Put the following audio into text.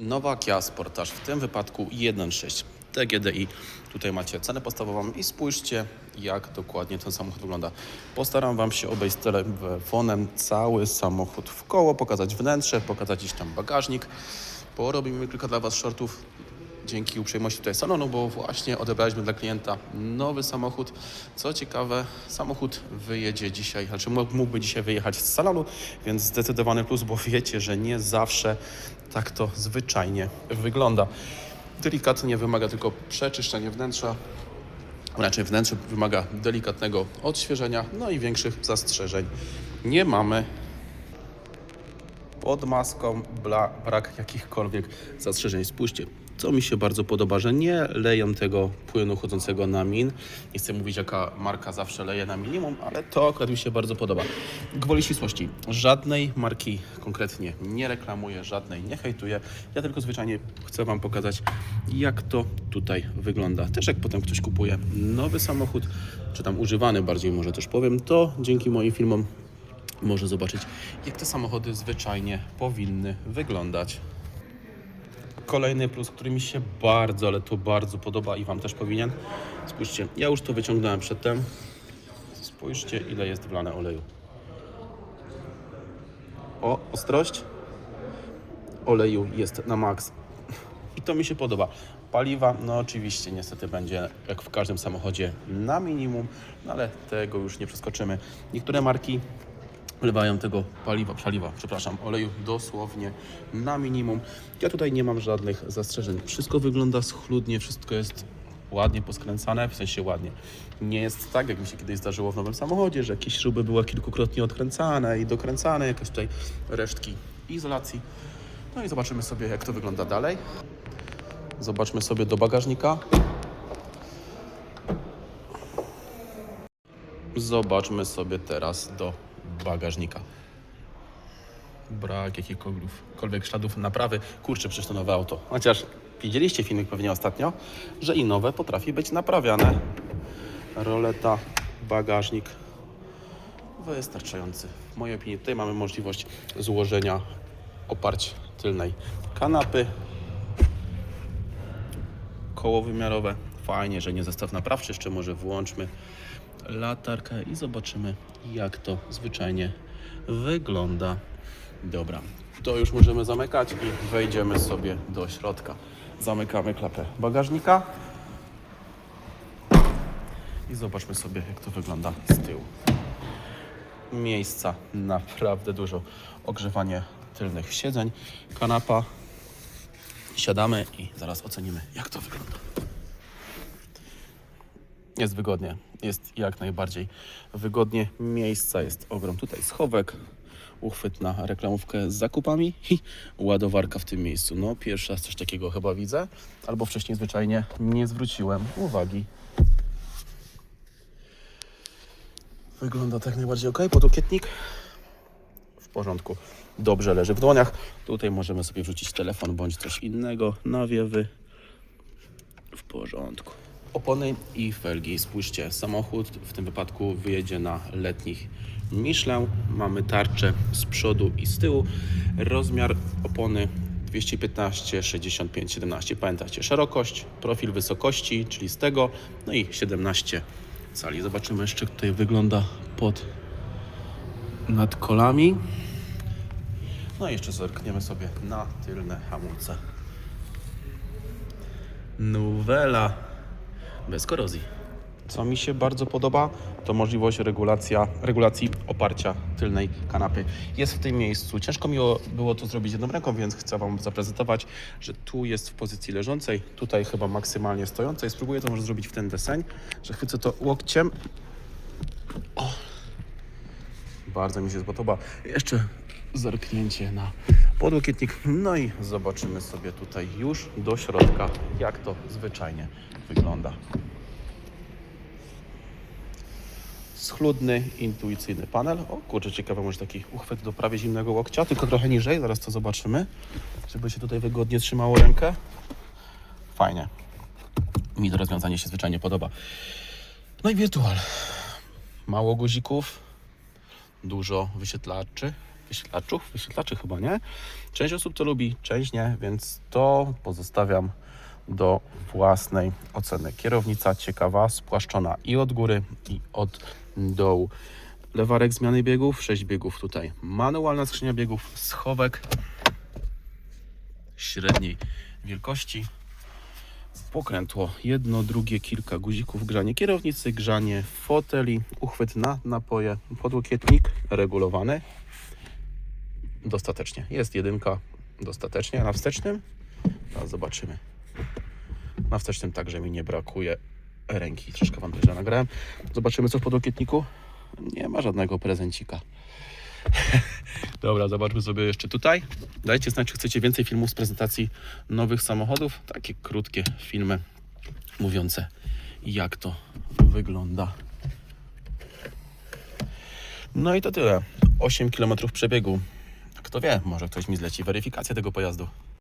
Nowa Kia Sportage, w tym wypadku 1.6 TGDI. Tutaj macie cenę podstawową i spójrzcie, jak dokładnie ten samochód wygląda. Postaram Wam się obejść telefonem cały samochód w koło, pokazać wnętrze, pokazać gdzieś tam bagażnik. Porobimy kilka dla Was shortów dzięki uprzejmości tutaj salonu, bo właśnie odebraliśmy dla klienta nowy samochód. Co ciekawe, samochód wyjedzie dzisiaj, znaczy mógł- mógłby dzisiaj wyjechać z salonu, więc zdecydowany plus, bo wiecie, że nie zawsze tak to zwyczajnie wygląda. Delikatnie wymaga tylko przeczyszczenia wnętrza, raczej wnętrze wymaga delikatnego odświeżenia, no i większych zastrzeżeń nie mamy pod maską bla, brak jakichkolwiek zastrzeżeń. Spójrzcie, co mi się bardzo podoba, że nie leją tego płynu chodzącego na min. Nie chcę mówić, jaka marka zawsze leje na minimum, ale to akurat mi się bardzo podoba. Gwoli ścisłości, żadnej marki konkretnie nie reklamuję, żadnej nie hejtuję. Ja tylko zwyczajnie chcę Wam pokazać, jak to tutaj wygląda. Też jak potem ktoś kupuje nowy samochód, czy tam używany bardziej może też powiem, to dzięki moim filmom może zobaczyć, jak te samochody zwyczajnie powinny wyglądać. Kolejny plus, który mi się bardzo, ale to bardzo podoba i Wam też powinien. Spójrzcie, ja już to wyciągnąłem przedtem. Spójrzcie, ile jest wlane oleju. O, ostrość oleju jest na maks. I to mi się podoba. Paliwa, no oczywiście, niestety będzie jak w każdym samochodzie na minimum, no ale tego już nie przeskoczymy. Niektóre marki wlewają tego paliwa, paliwa, przepraszam, oleju dosłownie na minimum. Ja tutaj nie mam żadnych zastrzeżeń. Wszystko wygląda schludnie, wszystko jest ładnie poskręcane, w sensie ładnie. Nie jest tak, jak mi się kiedyś zdarzyło w nowym samochodzie, że jakieś śruby były kilkukrotnie odkręcane i dokręcane, jakieś tutaj resztki izolacji. No i zobaczymy sobie, jak to wygląda dalej. Zobaczmy sobie do bagażnika. Zobaczmy sobie teraz do bagażnika. Brak jakichkolwiek śladów naprawy. Kurczę, przecież to nowe auto. Chociaż widzieliście filmik pewnie ostatnio, że i nowe potrafi być naprawiane. Roleta, bagażnik wystarczający. W mojej opinii tutaj mamy możliwość złożenia oparć tylnej kanapy. Koło wymiarowe. Fajnie, że nie zestaw naprawczy. Jeszcze może włączmy latarkę i zobaczymy, jak to zwyczajnie wygląda. Dobra, to już możemy zamykać i wejdziemy sobie do środka. Zamykamy klapę bagażnika i zobaczmy sobie, jak to wygląda z tyłu. Miejsca naprawdę dużo. Ogrzewanie tylnych siedzeń, kanapa. Siadamy i zaraz ocenimy, jak to wygląda. Jest wygodnie, jest jak najbardziej wygodnie. Miejsca jest ogrom. Tutaj schowek, uchwyt na reklamówkę z zakupami i ładowarka w tym miejscu. No, pierwszy raz coś takiego chyba widzę, albo wcześniej zwyczajnie nie zwróciłem uwagi. Wygląda tak najbardziej ok. Podłokietnik w porządku. Dobrze leży w dłoniach. Tutaj możemy sobie wrzucić telefon bądź coś innego. Nawiewy w porządku. Opony i felgi. Spójrzcie, samochód w tym wypadku wyjedzie na letnich Michelin. Mamy tarczę z przodu i z tyłu. Rozmiar opony 215, 65, 17. Pamiętajcie, szerokość, profil wysokości, czyli z tego, no i 17 cali. Zobaczymy jeszcze, jak tutaj wygląda pod nad kolami. No i jeszcze zerkniemy sobie na tylne hamulce. Nuwela bez korozji. Co mi się bardzo podoba, to możliwość regulacja, regulacji oparcia tylnej kanapy. Jest w tym miejscu. Ciężko mi było to zrobić jedną ręką, więc chcę Wam zaprezentować, że tu jest w pozycji leżącej, tutaj chyba maksymalnie stojącej. Spróbuję to może zrobić w ten deseń, że chwycę to łokciem. Bardzo mi się podoba. Jeszcze zerknięcie na podłokietnik. No i zobaczymy sobie tutaj już do środka, jak to zwyczajnie wygląda. Schludny, intuicyjny panel. O kurczę, ciekawe, może taki uchwyt do prawie zimnego łokcia, tylko trochę niżej, zaraz to zobaczymy, żeby się tutaj wygodnie trzymało rękę. Fajnie. Mi to rozwiązanie się zwyczajnie podoba. No i wirtual. Mało guzików, dużo wyświetlaczy, wyświetlaczów, wyświetlaczy chyba nie. Część osób to lubi, część nie, więc to pozostawiam do własnej oceny. Kierownica ciekawa, spłaszczona i od góry, i od dołu. Lewarek zmiany biegów, 6 biegów tutaj. Manualna skrzynia biegów, schowek średniej wielkości. Pokrętło jedno, drugie, kilka guzików, grzanie kierownicy, grzanie foteli, uchwyt na napoje, podłokietnik regulowany. Dostatecznie. Jest jedynka dostatecznie. Na wstecznym? Teraz zobaczymy. Na wstecznym także mi nie brakuje ręki. Troszkę Wam też nagrałem. Zobaczymy co w podłokietniku. Nie ma żadnego prezencika. Dobra, zobaczmy sobie jeszcze tutaj. Dajcie znać, czy chcecie więcej filmów z prezentacji nowych samochodów. Takie krótkie filmy mówiące, jak to wygląda. No i to tyle. 8 km przebiegu. Kto wie, może ktoś mi zleci weryfikację tego pojazdu.